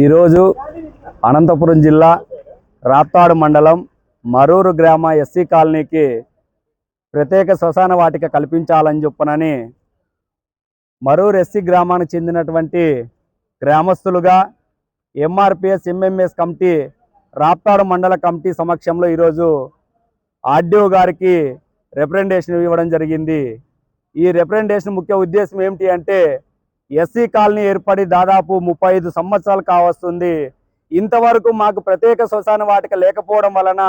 ఈరోజు అనంతపురం జిల్లా రాప్తాడు మండలం మరూరు గ్రామ ఎస్సీ కాలనీకి ప్రత్యేక శ్మశాన వాటిక కల్పించాలని చెప్పనని మరూరు ఎస్సీ గ్రామానికి చెందినటువంటి గ్రామస్తులుగా ఎంఆర్పిఎస్ ఎంఎంఎస్ కమిటీ రాప్తాడు మండల కమిటీ సమక్షంలో ఈరోజు ఆర్డీఓ గారికి రిప్రజెంటేషన్ ఇవ్వడం జరిగింది. ఈ రిప్రజెంటేషన్ ముఖ్య ఉద్దేశం ఏమిటి అంటే ఎస్సీ కాలనీ ఏర్పడి దాదాపు ముప్పై ఐదు సంవత్సరాలు కావస్తుంది. ఇంతవరకు మాకు ప్రత్యేక శ్మశాన వాటిక లేకపోవడం వలన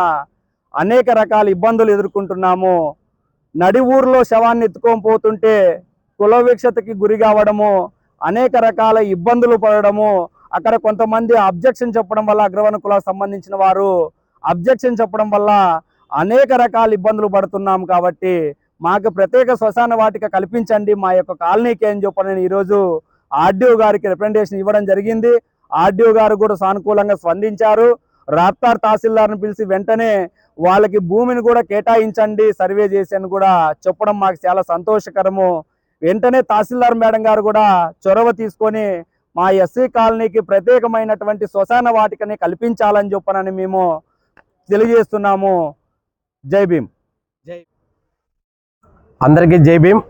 అనేక రకాల ఇబ్బందులు ఎదుర్కొంటున్నాము. నడి ఊర్లో శవాన్ని ఎత్తుకొని పోతుంటే కులవీక్షతకి గురి కావడము అనేక రకాల ఇబ్బందులు పడడము అక్కడ కొంతమంది అబ్జెక్షన్ చెప్పడం వల్ల అగ్రవర్ణ కులాలకు సంబంధించిన వారు అబ్జెక్షన్ చెప్పడం వల్ల అనేక రకాల ఇబ్బందులు పడుతున్నాం కాబట్టి మాకు ప్రత్యేక శ్మశాన వాటిక కల్పించండి. మా యొక్క కాలనీకి అని చెప్పి నేను ఈరోజు ఆర్డీఓ గారికి రిప్రజెంటేషన్ ఇవ్వడం జరిగింది. ఆర్డీఓ గారు కూడా సానుకూలంగా స్పందించారు. రాప్తార్ తహసీల్దార్ని పిలిచి వెంటనే వాళ్ళకి భూమిని కూడా కేటాయించండి. సర్వే చేసి అని కూడా చెప్పడం మాకు చాలా సంతోషకరము. వెంటనే తహసీల్దార్ మేడం గారు కూడా చొరవ తీసుకొని మా ఎస్సీ కాలనీకి ప్రత్యేకమైనటువంటి శ్మశాన వాటికని కల్పించాలని చెప్పనని మేము తెలియజేస్తున్నాము. జై భీమ్. అందరికీ జై భీమ్.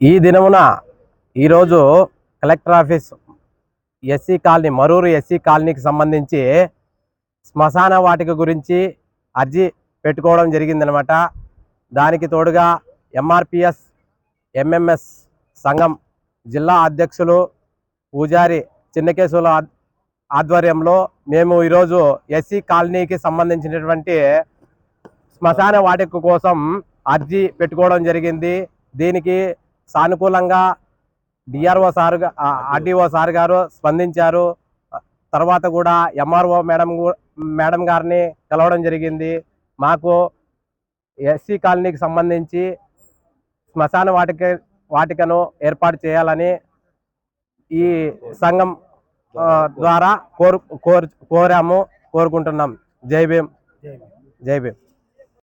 ఈ దినమున ఈరోజు collector office SC colony Maruru SC కాలనీకి సంబంధించి శ్మశాన వాటిక గురించి అర్జీ పెట్టుకోవడం జరిగిందనమాట. దానికి తోడుగా ఎంఆర్పిఎస్ ఎంఎంఎస్ సంఘం జిల్లా అధ్యక్షులు పూజారి చిన్నకేశవుల ఆధ్వర్యంలో మేము ఈరోజు ఎస్సీ కాలనీకి సంబంధించినటువంటి శ్మశాన వాటిక కోసం అర్జీ పెట్టుకోవడం జరిగింది. దీనికి సానుకూలంగా డిఆర్ఓ సార్ గా- ఆర్డీఓ సార్ గారు స్పందించారు. తర్వాత కూడా ఎంఆర్ఓ మేడం మేడం గారిని కలవడం జరిగింది. మాకు ఎస్సీ కాలనీకి సంబంధించి శ్మశాన వాటిక వాటికను ఏర్పాటు చేయాలని ఈ సంఘం ద్వారా కోరు కోరు కోరాము కోరుకుంటున్నాం. జై భీమ్. జై భీమ్.